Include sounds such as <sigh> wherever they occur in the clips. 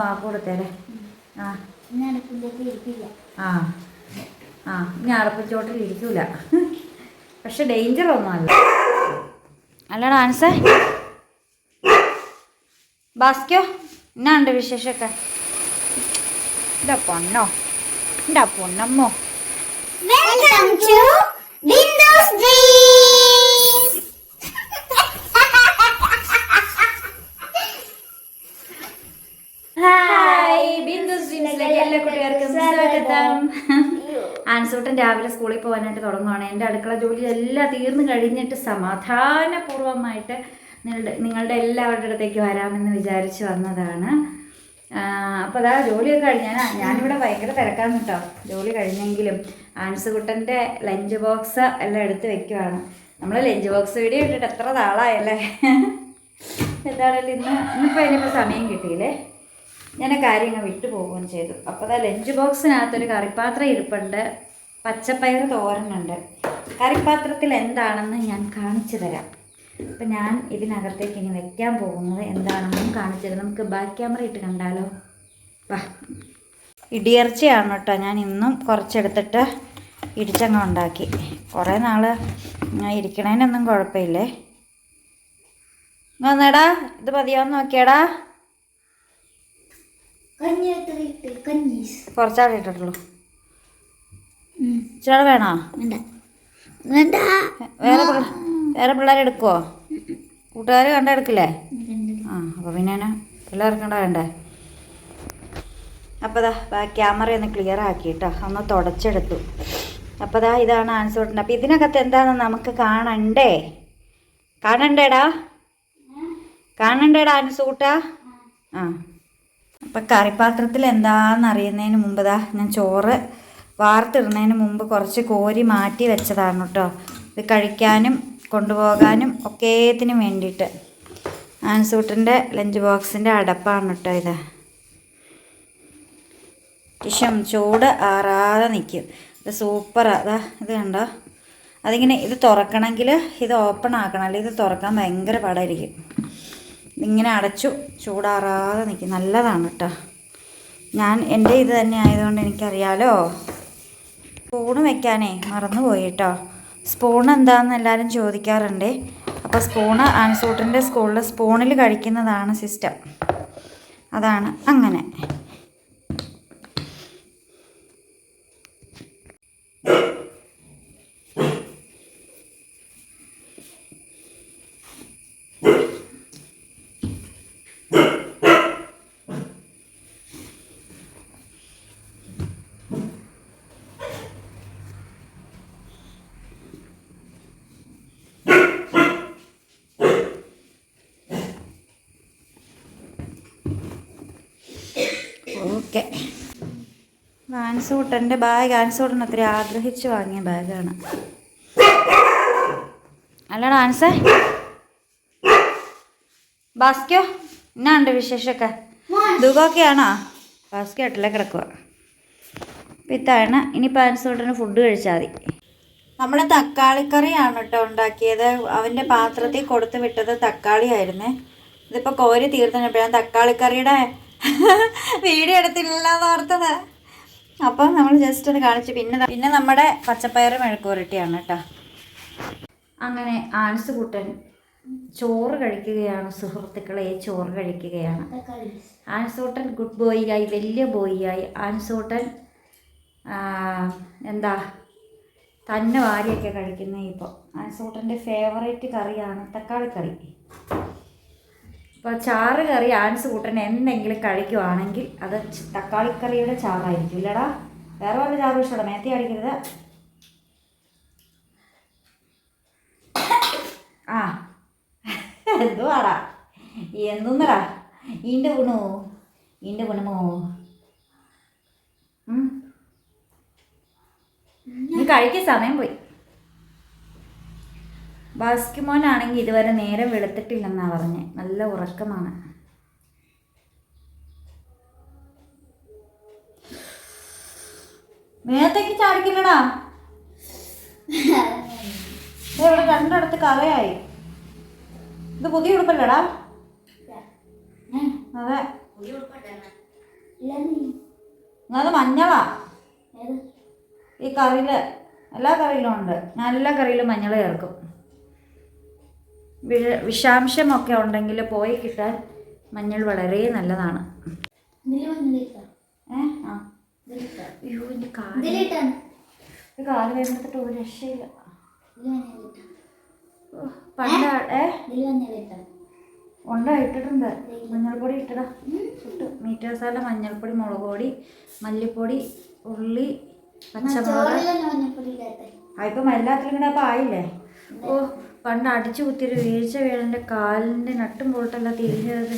വാക്ക് കൊടുത്തേരെ. ആ. ആ. ആ ഇനി അടപ്പച്ചോട്ടിൽ ഇരിക്കൂല. പക്ഷെ ഡേഞ്ചർ ഒന്നുമല്ല. അല്ല ഡാൻസ് ബാസ്ക്യോ എന്നാ ഉണ്ട് വിശേഷമൊക്കെ എന്റെ പൊണ്ണോ എന്റെ പൊണ്ണമ്മോ welcome to Windows Dreams hi എല്ലാ കുട്ടികൾക്കും സ്വാഗതം. ആൻസൂട്ടൻ രാവിലെ സ്കൂളിൽ പോകാനായിട്ട് തുടങ്ങുവാണ്. എന്റെ അടുക്കള ജോലി എല്ലാം തീർന്നു കഴിഞ്ഞിട്ട് സമാധാനപൂർവമായിട്ട് നിങ്ങളുടെ നിങ്ങളുടെ എല്ലാവരുടെ അടുത്തേക്ക് വരാമെന്ന് വിചാരിച്ച് വന്നതാണ്. അപ്പോൾ അതാ ജോലിയൊക്കെ കഴിഞ്ഞാൽ ഞാനിവിടെ ഭയങ്കര തിരക്കാന്ന് കേട്ടോ. ജോലി കഴിഞ്ഞെങ്കിലും ആൻസുകുട്ടന്റെ ലഞ്ച് ബോക്സ് എല്ലാം എടുത്ത് വെക്കുവാണ്. നമ്മൾ ലഞ്ച് ബോക്സ് വീഡിയോ ഇട്ടിട്ട് എത്ര നാളായല്ലേ? എന്താണെങ്കിലും ഇന്ന് ഇന്നിപ്പോൾ അതിനിപ്പോൾ സമയം കിട്ടിയില്ലേ? ഞാൻ ആ കാര്യങ്ങൾ വിട്ടു പോവുകയും ചെയ്തു. അപ്പോൾ അതാ ലഞ്ച് ബോക്സിനകത്തൊരു കറിപ്പാത്രം ഇരിപ്പുണ്ട്. പച്ചപ്പയർ തോരനുണ്ട്. കറിപ്പാത്രത്തിൽ എന്താണെന്ന് ഞാൻ കാണിച്ചു തരാം. അപ്പം ഞാൻ ഇതിനകത്തേക്ക് ഇനി വെക്കാൻ പോകുന്നത് എന്താണെന്നും കാണിച്ചു തരാം. നമുക്ക് ബാക്ക് ക്യാമറ ഇട്ട് കണ്ടാലോ? വാ. ഇടിയിറച്ചിയാണ് കേട്ടോ ഞാൻ ഇന്നും കുറച്ചെടുത്തിട്ട് ഇടിച്ചങ്ങ് ഉണ്ടാക്കി. കുറേ നാൾ ഇരിക്കണേനൊന്നും കുഴപ്പമില്ലേ? വന്നേടാ. ഇത് മതിയാവുന്ന നോക്കിയാടാ കഞ്ഞി എത്ര ഇട്ട് കഞ്ഞീസ് കുറച്ചാളെ ഇട്ടിട്ടുള്ളൂ. ഇച്ചിരി വേണോ? വേണ്ട. വേറെ വേറെ പിള്ളേരെ എടുക്കുവോ? കൂട്ടുകാർ കണ്ട എടുക്കില്ലേ. ആ അപ്പോൾ പിന്നെ എന്നാ? പിള്ളേർക്ക് കണ്ട വേണ്ടേ? അപ്പോൾ ദാ ക്യാമറ ഒന്ന് ക്ലിയർ ആക്കി കേട്ടോ ഒന്ന് തുടച്ചെടുത്തു. അപ്പോൾ ദാ ഇതാണ് ആൻസർ കൊടുക്കുന്നത്. അപ്പോൾ ഇതിനകത്ത് എന്താണെന്ന് നമുക്ക് കാണണ്ടേ? കാണണ്ടേടാ? കാണണ്ടേടാ ആൻസൂട്ടാ ആ. അപ്പം കറിപ്പാത്രത്തിൽ എന്താണെന്ന് അറിയുന്നതിന് മുമ്പ് ദാ ഞാൻ ചോറ് വാർത്തിടുന്നതിന് മുമ്പ് കുറച്ച് കോരി മാറ്റി വെച്ചതാണ് കേട്ടോ. ഇത് കഴിക്കാനും കൊണ്ടുപോകാനും ഒക്കേത്തിനും വേണ്ടിയിട്ട്. ആൻസൂട്ടിന്റെ ലഞ്ച് ബോക്സിന്റെ അടപ്പാണ് കേട്ടോ ഇത്. ഇഷം ചൂട് ആറാതെ നിൽക്കും ഇത് സൂപ്പറാ അതാ ഇത് കണ്ടോ? അതിങ്ങനെ ഇത് തുറക്കണമെങ്കിൽ ഇത് ഓപ്പൺ ആക്കണം. അല്ലെങ്കിൽ ഇത് തുറക്കാൻ ഭയങ്കര പാടായിരിക്കും. ഇങ്ങനെ അടച്ചു ചൂടാറാതെ നിൽക്കും നല്ലതാണ് കേട്ടോ ഞാൻ എന്റെ ഇത് തന്നെ ആയതുകൊണ്ട് എനിക്കറിയാലോ. സ്പൂണ് വെക്കാനേ മറന്നു പോയി കേട്ടോ സ്പൂൺ എന്താണെന്ന് എല്ലാവരും ചോദിക്കാറുണ്ട്. അപ്പോൾ സ്പൂണ് ആൻസൂട്ടിന്റെ സ്കൂളിൽ സ്പൂണിൽ കഴിക്കുന്നതാണ് സിസ്റ്റം അതാണ്. അങ്ങനെ. ഓക്കെ ആൻസൂട്ടന്റെ ബാഗ് ആൻസൂട്ടൻ അത്ര ആഗ്രഹിച്ച് വാങ്ങിയ ബാഗാണ് അല്ലടാ ആൻസേ ബാസ്ക്യോ എന്നാ ഉണ്ട് വിശേഷമൊക്കെ? ദുഃഖമൊക്കെയാണോ ബാസ്ക്യോ ആയിട്ടില്ല കിടക്കുക അപ്പം ഇതാണ്. ഇനിയിപ്പോൾ ആൻസൂട്ടന് ഫുഡ് കഴിച്ചാൽ മതി. നമ്മൾ തക്കാളിക്കറിയാണ് കേട്ടോ ഉണ്ടാക്കിയത്. അവന്റെ പാത്രത്തിൽ കൊടുത്തു വിട്ടത് തക്കാളിയായിരുന്നേ. ഇതിപ്പോൾ കോരി തീർത്തപ്പോഴാണ് തക്കാളിക്കറിയുടെ വീഡിയോ എടുത്തില്ല ഓർത്തത്. അപ്പം നമ്മൾ ജസ്റ്റ് ഒന്ന് കാണിച്ചു. പിന്നെ പിന്നെ നമ്മുടെ പച്ചപ്പയർ മെഴുക്കുരട്ടിയാണ് കേട്ടോ. അങ്ങനെ ആൻസ് കുട്ടൻ ചോറ് കഴിക്കുകയാണ്. സുഹൃത്തുക്കളെ ചോറ് കഴിക്കുകയാണ്. ആൻസോട്ടൻ ഗുഡ് ബോയിയായി വലിയ ബോയിയായി ആൻസോട്ടൻ എന്താ തന്നെ വാരിയൊക്കെ കഴിക്കുന്നത് ഇപ്പോൾ ആൻസോട്ടന്റെ ഫേവറേറ്റ് കറിയാണ് തക്കാളിക്കറി. ഇപ്പോൾ ചാറ് കറി ആൻസ് കൂട്ടൻ എന്തെങ്കിലും കഴിക്കുവാണെങ്കിൽ അത് തക്കാളിക്കറിയുടെ ചാറായിരിക്കും ഇല്ലടാ. വേറെ വല്ല ചാറ് ഇഷ്ടമല്ല മേത്തി അടിക്കരുത് ആ. എന്തുവാടാ? എന്തുന്നടാ? ഇന്റെ ഗുണമോ ഇന്റെ ഗുണമോ. നീ കഴിക്കാൻ സമയം പോയി. ബാസ്കിമോനാണെങ്കിൽ ഇതുവരെ നേരെ വെളുത്തിട്ടില്ലെന്നാണ് പറഞ്ഞത് നല്ല ഉറക്കമാണ്. നേരത്തേക്ക് ചാടിക്കില്ലടാ. ഇവിടെ രണ്ടിടത്ത് കറയായി ഇത് പുതിയ ഉടുപ്പല്ലടാ? അതെ. അത് മഞ്ഞളാ? ഈ കറിയിൽ എല്ലാ കറിയിലും ഉണ്ട്. ഞാൻ എല്ലാ കറിയിലും മഞ്ഞൾ ചേർക്കും. വിഷാംശമൊക്കെ ഉണ്ടെങ്കിൽ പോയി കിട്ടാൻ മഞ്ഞൾ വളരെ നല്ലതാണ്. ഏ? ആ. ഇതിലിട്ടാ. അയ്യോ എന്റെ കാൽ. ഈ കാൽ വേണ്ടിട്ട് ഒരു രക്ഷയില്ല. ഇതിൽ ഓ, പണ്ട് ഏ? ഇതിൽ വന്നിട്ടാ ഉണ്ട? ഇട്ടിട്ടുണ്ട്. മഞ്ഞൾപ്പൊടി ഇട്ടടാ ഇട്ടു. മീറ്റ് മസാല മഞ്ഞൾപ്പൊടി മുളക് പൊടി മല്ലിപ്പൊടി ഉള്ളി പച്ചമുളക്. ആ ഇപ്പം എല്ലാത്തിലും കൂടെ അപ്പം ആയില്ലേ? ഓ പണ്ട് അടിച്ചു കുത്തിയൊരു വീഴ്ച വീഴന്റെ കാലിന്റെ നട്ടും പൊട്ടല്ല തിരിഞ്ഞത്.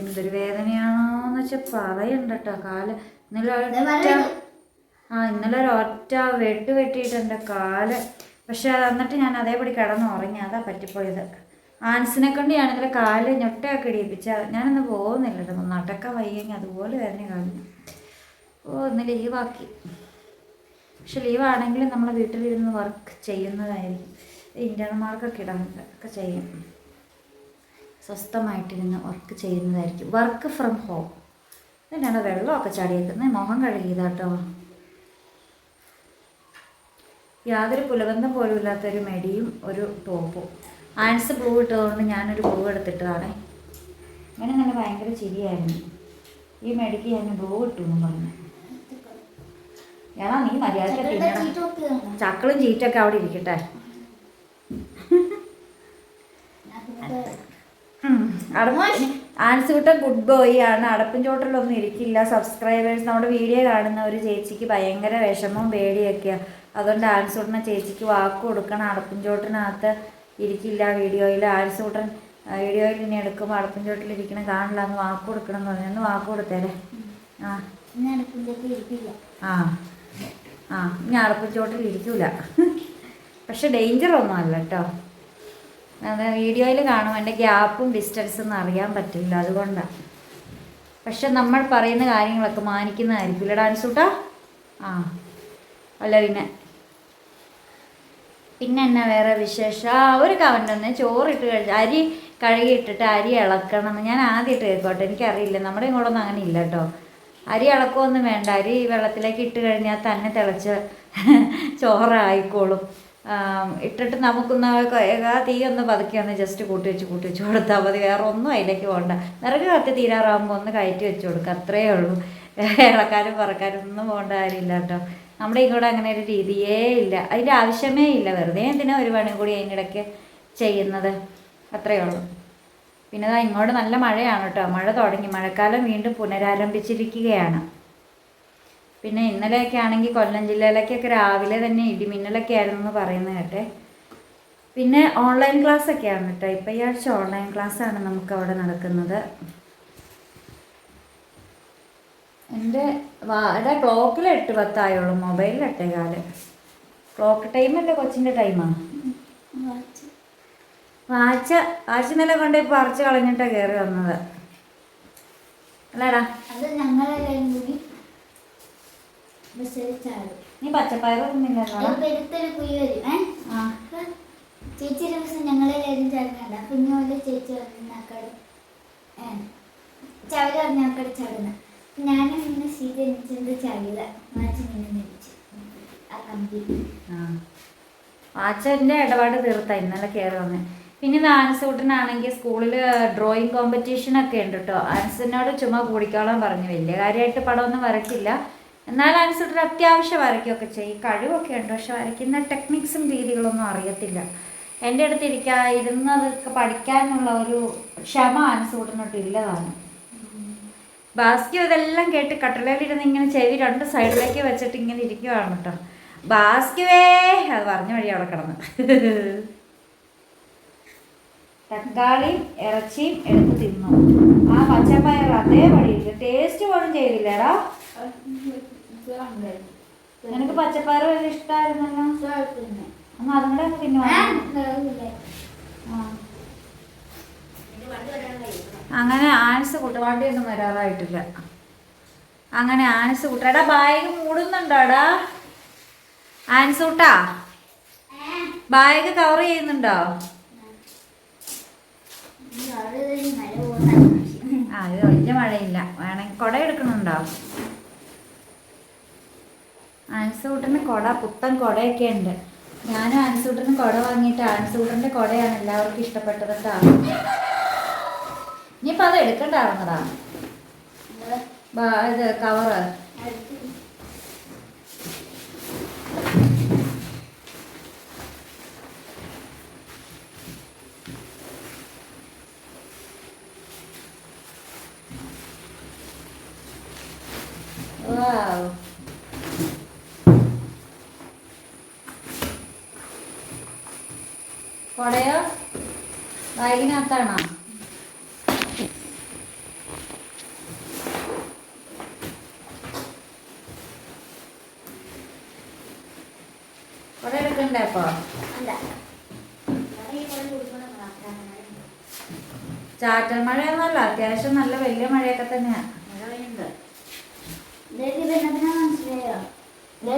എന്തൊരു വേദനയാണോന്ന് വെച്ചാൽ പറയണ്ട കേട്ടോ കാൽ. ഇന്നലെ ഒരൊറ്റ ആ ഇന്നലെ ഒരൊറ്റ വെട്ട് വെട്ടിയിട്ടുണ്ട് കാൽ. പക്ഷെ അത് എന്നിട്ട് ഞാൻ അതേപടി കിടന്ന് ഉറങ്ങി. അതാ പറ്റിപ്പോയത്. ആൻസിനെ കൊണ്ട് ഞാൻ ഇന്നലെ കാൽ ഞൊട്ടയൊക്കെ ഇടിയിപ്പിച്ച ഞാനൊന്ന് പോകുന്നില്ല കേട്ടോ. നടക്കാൻ വയ്യെങ്കിൽ അതുപോലെ വേദന കാണുന്നു ഓ ഇന്ന് ലീവാക്കി. പക്ഷെ ലീവാണെങ്കിലും നമ്മൾ വീട്ടിലിരുന്ന് വർക്ക് ചെയ്യുന്നതായിരിക്കും. ഇന്റേർണൽ മാർക്കൊക്കെ ഇടാനുണ്ട് ഒക്കെ ചെയ്യും. സ്വസ്ഥമായിട്ടിരുന്ന് വർക്ക് ചെയ്യുന്നതായിരിക്കും. വർക്ക് ഫ്രം ഹോം തന്നെയാണ് വെള്ളമൊക്കെ ചാടിയേക്കുന്നത് മുഖം കഴുകിയതാട്ടോ. യാതൊരു പുലബന്ധം പോലും ഇല്ലാത്തൊരു മെടിയും ഒരു ടോപ്പും. ആൻസ് ബ്ലൂ ഇട്ടതുകൊണ്ട് ഞാനൊരു ബ്ലൂ എടുത്തിട്ടതാണേ. അങ്ങനെ നല്ല ഭയങ്കര ചിരിയായിരുന്നു. ഈ മെഡിക്ക് ഞാൻ ബ്ലൂ ഇട്ടു എന്ന് പറഞ്ഞു. ഞാനാ നീ മര്യാദ ചക്കളും ചീറ്റൊക്കെ അവിടെ ഇരിക്കട്ടെ. ആൻസുകുട്ടൻ ഗുഡ് ബോയ് ആണ്. അടപ്പും ചോട്ടിലൊന്നും ഇരിക്കില്ല. സബ്സ്ക്രൈബേഴ്സ് നമ്മുടെ വീഡിയോ കാണുന്ന ഒരു ചേച്ചിക്ക് ഭയങ്കര വിഷമവും പേടിയൊക്കെയാണ് അതുകൊണ്ട് ആൻസുട്ടനെ ചേച്ചിക്ക് വാക്ക് കൊടുക്കണം. അടപ്പും ചോട്ടിനകത്ത് ഇരിക്കില്ല വീഡിയോയിൽ ആൻസുട്ടൻ വീഡിയോയിൽ ഇനി എടുക്കുമ്പോൾ അടപ്പും ചോട്ടിലിരിക്കണം കാണില്ല അന്ന് വാക്ക് കൊടുക്കണം എന്ന് പറഞ്ഞു. ഒന്ന് വാക്ക് കൊടുത്തേരെ. ആ. ആ. ഇനി അടപ്പും ചോട്ടിൽ ഇരിക്കൂല. <laughs> പക്ഷെ ഡേഞ്ചർ ഒന്നും അല്ല കേട്ടോ. അത് വീഡിയോയിൽ കാണും. എന്റെ ഗ്യാപ്പും ഡിസ്റ്റൻസും അറിയാൻ പറ്റില്ല അതുകൊണ്ടാണ് പക്ഷെ നമ്മൾ പറയുന്ന കാര്യങ്ങളൊക്കെ മാനിക്കുന്നതായിരിക്കില്ല ഡാൻസ് കൂട്ടാ ആ അല്ല പിന്നെ. പിന്നെ എന്നാ വേറെ വിശേഷം? ആ ഒരു കമന്റ് ഒന്ന്. ചോറിട്ട് കഴിച്ച് അരി കഴുകിയിട്ടിട്ട് അരി ഇളക്കണം. ഞാൻ ആദ്യമായിട്ട് കേൾക്കോട്ടെ എനിക്കറിയില്ല. നമ്മുടെ ഇങ്ങോട്ടൊന്നും അങ്ങനെ ഇല്ല കേട്ടോ. അരി ഇളക്കമൊന്നും വേണ്ട. അരി വെള്ളത്തിലേക്ക് ഇട്ട് കഴിഞ്ഞാൽ തന്നെ തിളച്ച് <laughs> ചോറായിക്കോളും. ഇട്ടിട്ട് നമുക്കൊന്ന് ഏകാ തീ ഒന്ന് പതുക്കെ ജസ്റ്റ് കൂട്ടി വെച്ച് കൂട്ടി വെച്ച് കൊടുത്താൽ മതി. വേറെ ഒന്നും അതിലേക്ക് പോകണ്ട വിറക് കത്തി തീരാറാകുമ്പോൾ ഒന്ന് കയറ്റി വെച്ച് കൊടുക്കുക അത്രയേ ഉള്ളൂ. ഇളക്കാനും പറക്കാനും ഒന്നും പോകേണ്ട കാര്യമില്ല കേട്ടോ. നമ്മുടെ ഇങ്ങോട്ട് അങ്ങനെ ഒരു രീതിയേ ഇല്ല. അതിന്റെ ആവശ്യമേ ഇല്ല. വെറുതെ എന്തിനാ ഒരു പണി കൂടി അതിന്റെ ഇടയ്ക്ക് ചെയ്യുന്നത്? അത്രയേ ഉള്ളൂ. പിന്നെ ഇങ്ങോട്ട് നല്ല മഴയാണ് കേട്ടോ. മഴ തുടങ്ങി. മഴക്കാലം വീണ്ടും പുനരാരംഭിച്ചിരിക്കുകയാണ്. പിന്നെ ഇന്നലെയൊക്കെ ആണെങ്കിൽ കൊല്ലം ജില്ലയിലേക്കൊക്കെ രാവിലെ തന്നെ ഇടിമിന്നലൊക്കെ ആയിരുന്നു എന്ന് പറയുന്നത് കേട്ടെ. പിന്നെ ഓൺലൈൻ ക്ലാസ് ഒക്കെയാണ് കേട്ടോ. ഇപ്പം ഈ ആഴ്ച ഓൺലൈൻ ക്ലാസ്സാണ് നമുക്ക് അവിടെ നടക്കുന്നത്. എന്റെ വാടെ ക്ലോക്കിൽ എട്ട് പത്തായുള്ളൂ മൊബൈലിൽ എട്ടേ കാൽ. ക്ലോക്ക് ടൈമല്ലേ കൊച്ചിന്റെ ടൈമാണ് വാച്ച വാച്ച് നില കൊണ്ടേ പറിച്ച് കളഞ്ഞിട്ടാണ് കയറി വന്നത്. അല്ലേടാ. അത് ചാടും നീ പച്ചപ്പയറൊന്നും ഇല്ലല്ലോടാ എടുത്തൊരു കുഴി വരും. ഏ? ആ. ചേച്ചിയുടെ ദിവസം ഞങ്ങളെല്ലാവരും ചാടുന്നുണ്ട് കുഞ്ഞോലെ ചേച്ചി പറഞ്ഞാക്കട് ഏ? ചവര് പറഞ്ഞാക്കട് ചാടുന്ന ഞാനും ഇന്ന് സീത എനിച്ചത് ചാടിയത മാറ്റി നിന്ന് നിരിച്ചു. ആ കമ്പി. വാച്ചന്റെ ഇടപാട് തീർത്ത. ഇന്നലെ കയറി വന്നേ. പിന്നെ ആനസൂട്ടനാണെങ്കിൽ സ്കൂളിൽ സ്കൂളിൽ കോമ്പറ്റീഷൻ ഒക്കെ ഉണ്ട് കേട്ടോ ആനസിനോട് ചുമ കൂടിക്കോളാൻ പറഞ്ഞു. വലിയ കാര്യമായിട്ട് പടമൊന്നും വരയ്ക്കില്ല. എന്നാൽ അനുസരിച്ച് അത്യാവശ്യം വരയ്ക്കുകയൊക്കെ ചെയ്യും. കഴിവൊക്കെ ഉണ്ട്. പക്ഷെ വരയ്ക്കുന്ന ടെക്നിക്സും രീതികളൊന്നും അറിയത്തില്ല. എന്റെ അടുത്ത് ഇരിക്കാ ഇരുന്നതൊക്കെ പഠിക്കാനുള്ള ഒരു ക്ഷമ ആൻസൂട്ടനോട്ട് ഇല്ലതാണ്. ബാസ്ക്യു ഇതെല്ലാം കേട്ട് കട്ടിലേലിരുന്ന് ഇങ്ങനെ ചെവി രണ്ട് സൈഡിലേക്ക് വെച്ചിട്ട് ഇങ്ങനെ ഇരിക്കുവാണ് കേട്ടോ. ബാസ്കുവേ അത് പറഞ്ഞ വഴി അവിടെ കിടന്ന്. തക്കാളി ഇറച്ചിയും എടുത്ത് തിന്നു. ആ പച്ചപ്പയർ അതേപടി ടേസ്റ്റ് പോലും ചെയ്തില്ലേടാ? നിനക്ക് പച്ചപ്പയർ വലിയ ഇഷ്ടമായിരുന്നല്ലോ അന്ന് അതും കൂടെ ഒന്ന് തിന്നു അങ്ങനെ ആൻസ് വരാറായിട്ടില്ല. അങ്ങനെ ആൻസ് കുട്ടടാ ബാഗ് മൂടുന്നുണ്ടോടാ? ആൻസ് കുട്ടാ? ബാഗ് കവർ ചെയ്യുന്നുണ്ടോ? ആ ഇത് വലിയ മഴയില്ല. വേണമെങ്കിൽ കുട എടുക്കണുണ്ടോ ആൻസൂട്ടിന് കുട പുത്തൻ കുടയൊക്കെ ഉണ്ട്. ഞാനും ആൻസൂട്ടിന് കുട വാങ്ങിയിട്ട് ആൻസൂട്ടിന്റെ കുടയാണ് എല്ലാവർക്കും ഇഷ്ടപ്പെട്ടത്. കേട്ടോ ഇനിയിപ്പോൾ അത് എടുക്കണ്ടാവുന്നതാ ഇത് കവറ് കൊടയോ? ബാഗിനകത്താണോ കൊട എടുക്കണ്ടേ അപ്പോ? ചാറ്റൽ മഴയൊന്നുമല്ല. അത്യാവശ്യം നല്ല വലിയ മഴയൊക്കെ തന്നെയാ. മഴ പെയ്യുന്നുണ്ട്. മനസ്സിലായോ?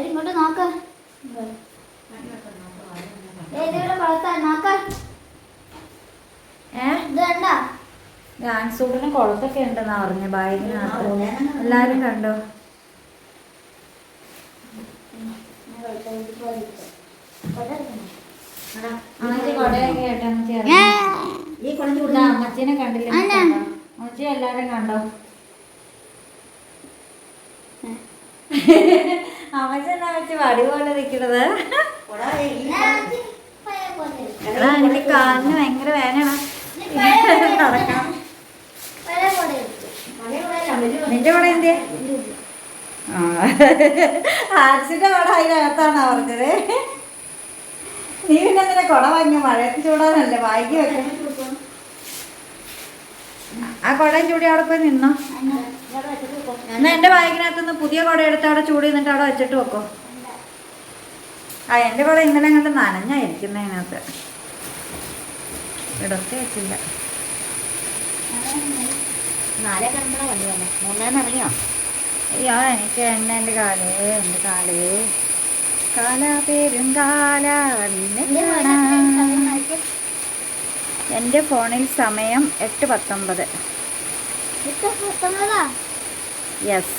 ഇങ്ങോട്ട് നോക്ക ഇവിടെ വളർത്താൻ നോക്ക ഏഹ് ഇത് കണ്ട ഡാൻസൂട്ടിന് കുളത്തൊക്കെ ഉണ്ടെന്ന് അറിഞ്ഞു ബാഗിനകത്ത് എല്ലാരും കണ്ടോ? അമ്മച്ചിനെ കണ്ടില്ല? അമ്മച്ചി എല്ലാരും കണ്ടോ? അമ്മച്ചി എന്നാ അമ്മച്ചി വടി പോലെ നിക്കണത്? എനിക്ക് കാലിന് ഭയങ്കര വേദനയാണ്. നടക്കണം. നിന്റെ കൂടെ എന്തേ ആർസിന്റെ കൂടെ അതിനകത്താണോ പറഞ്ഞത്? നീ പിന്നെ എന്തിനാ കുട വാങ്ങി മഴയത്ത് ചൂടാന്നല്ലേ വാങ്ങി വെക്കാൻ ആ കുടയും ചൂടി അവിടെ പോയി നിന്നോ. എന്നാ എന്റെ ബാഗിനകത്ത് നിന്ന് പുതിയ കുട എടുത്ത് അവിടെ ചൂടി നിന്നിട്ട് അവിടെ വെച്ചിട്ട് വെക്കോ. ആ എന്റെ കുട ഇന്നലെ അങ്ങോട്ട് നനഞ്ഞായിരിക്കുന്നതിനകത്ത് ഇടത്തെ വെച്ചില്ല. നാളെ കിടമ്പള വണ്ടി വന്നെ. മൂന്നേന്ന് ഇറങ്ങിയോ? അയ്യോ എനിക്ക് എന്നെ എന്റെ കാൽ എന്റെ കാൽ. കാല പേരും കാല. എന്റെ ഫോണിൽ സമയം എട്ട് പത്തൊമ്പത്. പത്തൊമ്പതാ? യെസ്.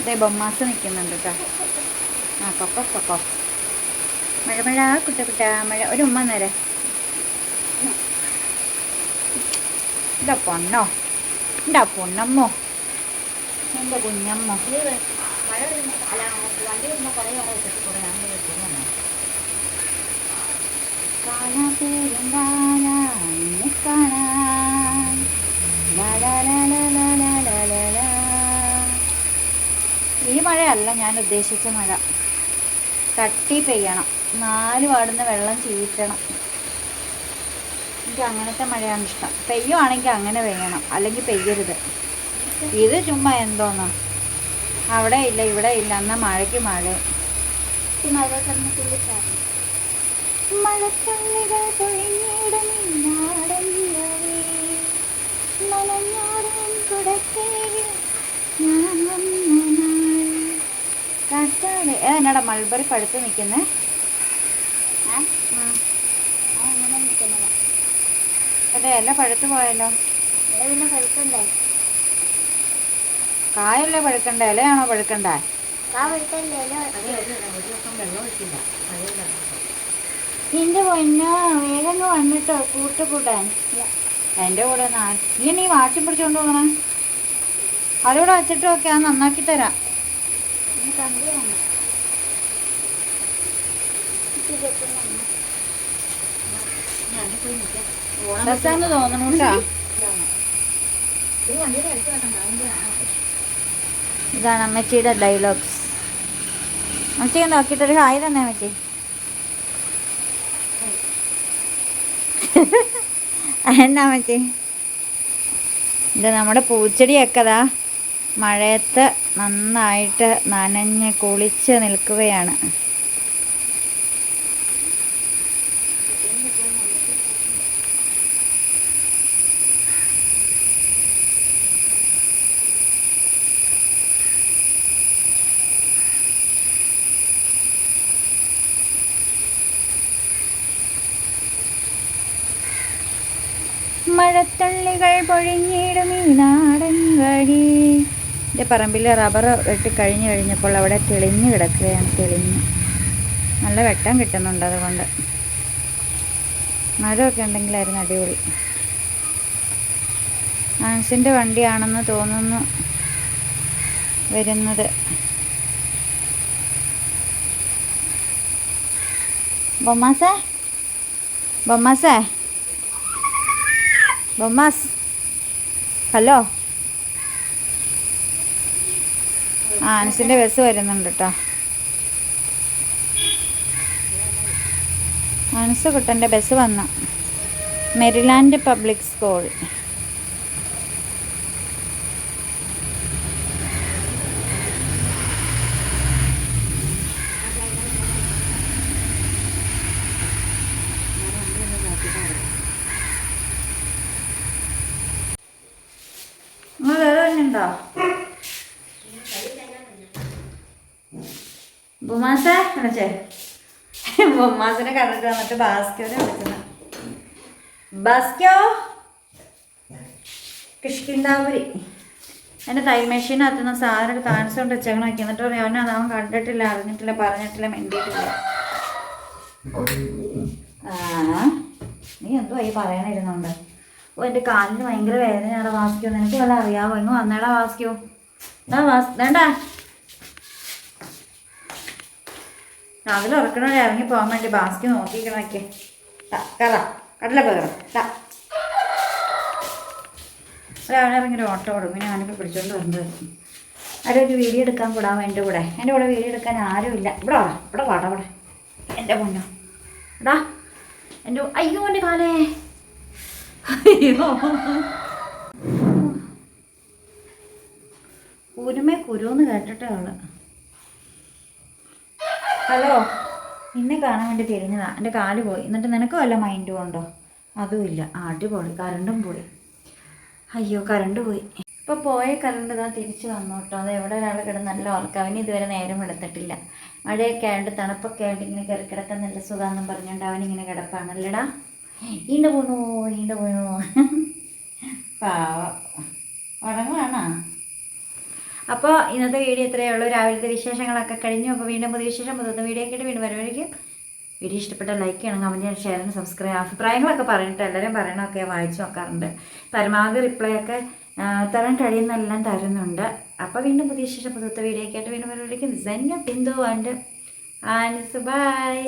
ഇതേ ബൊമ്മാസ് നിൽക്കുന്നുണ്ട് കേട്ടോ ആ കൊക്കോ കൊക്കോ മഴ മഴ കുട്ട കുട്ട മഴ. ഒരു ഉമ്മ നേരെ. എന്റെ പൊണ്ണോ എന്റെ പൊണ്ണമ്മോ എന്റെ കുഞ്ഞമ്മോ? ഈ മഴയല്ല ഞാൻ ഉദ്ദേശിച്ച മഴ. തട്ടി പെയ്യണം. നാല് പാടുന്ന വെള്ളം ചീറ്റണം. എനിക്ക് അങ്ങനത്തെ മഴയാണ് ഇഷ്ടം. പെയ്യുവാണെങ്കിൽ അങ്ങനെ പെയ്യണം. അല്ലെങ്കിൽ പെയ്യരുത്. ഇത് ചുമ്മാ എന്തോന്നാ? അവിടെ ഇല്ല ഇവിടെ ഇല്ല. എന്നാൽ മഴയ്ക്ക് മഴ. മഴ കിടന്ന് തുള്ളിച്ചാടി മഴത്തുള്ളികൾ പൊഴിഞ്ഞിടും നാടല്ലവേ നനഞ്ഞാടും കുടക്കേഴിൽ ഞാൻ വന്ന നാൾ. കാറ്റാട് ഏ എന്നടാ മൾബറി പഴുത്ത് നിൽക്കുന്നേ അങ്ങനെ നിൽക്കുന്നില്ല അതെ എല്ലാം പഴുത്ത് പോയല്ലോ. പഴുക്കണ്ടേ? കായല്ലേ പഴുക്കണ്ട? ഇലയാണോ പഴുക്കണ്ടേ? നിന്റെ പൊന്നോ വേഗം വന്നിട്ടോ കൂട്ട് കൂട്ടാൻ. എന്റെ കൂടെ നാ നീ വാശി പിടിച്ചോണ്ട് പോകണേ. അതിവിടെ വെച്ചിട്ട് ഒക്കെ ആ നന്നാക്കി തരാം. ഞാൻ പോയി വേണം രസാന്ന് തോന്നണു കേട്ടോ ഇതാണ് അമ്മച്ചിയുടെ ഡയലോഗ്സ് അമ്മച്ചി നോക്കിയിട്ടൊരു ഹായ് തന്നെ അമ്മച്ചി. എന്നാ അമ്മച്ചി? ഇത് നമ്മുടെ പൂച്ചെടിയൊക്കെ അതാ മഴയത്ത് നന്നായിട്ട് നനഞ്ഞ് കുളിച്ച് നിൽക്കുകയാണ്. മഴത്തുള്ളികൾ പൊഴിഞ്ഞിടും ഈ നാടൻ വഴി. എന്റെ പറമ്പിൽ റബ്ബർ വെട്ടി കഴിഞ്ഞ് കഴിഞ്ഞപ്പോൾ അവിടെ തെളിഞ്ഞ് കിടക്കുകയാണ് തെളിഞ്ഞ്. നല്ല വെട്ടം കിട്ടുന്നുണ്ട് അതുകൊണ്ട്. മരമൊക്കെ ഉണ്ടെങ്കിലായിരുന്നു അടിപൊളി. ആൻസിന്റെ വണ്ടിയാണെന്ന് തോന്നുന്നു വരുന്നത്. ബൊമ്മാസേ? ബൊമ്മാസേ? ബൊമ്മാസ് ഹലോ? ആ ആൻസിന്റെ ബസ് വരുന്നുണ്ട് കേട്ടോ ആൻസ് കുട്ടന്റെ ബസ് വന്നു. മെരിലാൻഡ് പബ്ലിക് സ്കൂൾ നിങ്ങൾ വേറെ വരുന്നുണ്ടോ ബുമാസേ വിളിച്ചേ ബൊമ്മാസിനെ കണ്ടിട്ട് വന്നിട്ട് ബാസ്ക്യോനെ വിളിച്ചത്. ബാസ്ക്യോ കിഷ്കിന്താപുരി എന്റെ തൈ മെഷീനകത്തുനിന്ന് സാധനം കാണിച്ചു കൊണ്ട് വെച്ചേക്കണം നോക്കി. എന്നിട്ട് പറയും അവനെ അവൻ കണ്ടിട്ടില്ല അറിഞ്ഞിട്ടില്ല പറഞ്ഞിട്ടില്ല മിണ്ടിയിട്ടില്ല. ആ നീ എന്തോ ഈ പറയണിരുന്നുണ്ട് ഓ എന്റെ കാലിന് ഭയങ്കര വേദനയാണ് വാസ്ക്യോ നിനക്ക് വല്ല അറിയാവോ? ഇങ്ങ് വന്നേടാ വാസ്ക്യോ എന്താ വാസ് വേണ്ട. രാവിലെ ഉറക്കണോടെ ഇറങ്ങി പോകാൻ വേണ്ടി ബാസ്കി നോക്കിക്കണൊക്കെ കറ കടല പകരം രാവിലെ ഇറങ്ങി ഓട്ടോ കൊടുക്കും ഞാനിപ്പോൾ പിടിച്ചോണ്ട് വരുന്നത് അവിടെ ഒരു വീഡിയോ എടുക്കാൻ കൂടാൻ എന്റെ കൂടെ. എന്റെ കൂടെ വീഡിയോ എടുക്കാൻ ആരുമില്ല ഇവിടെ വാടാ ഇവിടെ വാടാ ഇവിടെ എന്റെ പൊന്നോ. എടാ എന്റെ അയ്യോ എന്റെ കാലേ. അയ്യോ. കുരുമേ കുരുന്ന് കേട്ടിട്ടേ അവൾ ഹലോ. നിന്നെ കാണാൻ വേണ്ടി തിരിഞ്ഞതാ. എന്റെ കാൽ പോയി. എന്നിട്ട് നിനക്ക് വല്ല മൈൻഡും ഉണ്ടോ? അതുമില്ല അടിപൊളി. കറണ്ടും പോയി. അയ്യോ കറണ്ട് പോയി. ഇപ്പോൾ പോയ കറണ്ട് ഇതാ തിരിച്ച് വന്നു കേട്ടോ അത് എവിടെ ഒരാൾ കിടന്ന് നല്ല ഉറക്കം. അവന് ഇതുവരെ നേരം എടുത്തിട്ടില്ല. മഴയൊക്കെ ആയതുകൊണ്ട് തണുപ്പൊക്കെ ആയിട്ട് ഇങ്ങനെ കയറി കിടക്കാൻ നല്ല സുഖമെന്നും പറഞ്ഞുകൊണ്ട് അവനിങ്ങനെ കിടപ്പാണല്ലേടാ ഈണ്ട പോണു ഈണ്ട പോണു <laughs> പാവ. ഉറങ്ങുവാണോ? അപ്പോൾ ഇന്നത്തെ വീഡിയോ ഇത്രയേ ഉള്ളൂ. രാവിലത്തെ വിശേഷങ്ങളൊക്കെ കഴിഞ്ഞു. അപ്പോൾ വീണ്ടും പുതിയ വിശേഷം പുതുത്ത വീഡിയോ ഒക്കെ വീണ്ടും വരുമായിരിക്കും വീഡിയോ ഇഷ്ടപ്പെട്ട ലൈക്ക് ചെയ്യണം കമന്റ് ചെയ്യണം ഷെയർ ചെയ്യണം സബ്സ്ക്രൈബ് അഭിപ്രായങ്ങളൊക്കെ പറഞ്ഞിട്ട് എല്ലാവരും പറയണമൊക്കെ വായിച്ചു നോക്കാറുണ്ട്. പരമാവധി റിപ്ലൈ ഒക്കെ തരാൻ കഴിയുന്നെല്ലാം തരുന്നുണ്ട്. അപ്പോൾ വീണ്ടും പുതിയ വിശേഷം പുതുത്ത വീഡിയോ ഒക്കെ ആയിട്ട് വീണ്ടും വരുമായിരിക്കും സെന്യ ബിന്ദു ആൻഡ് ആൻഡ് ബൈ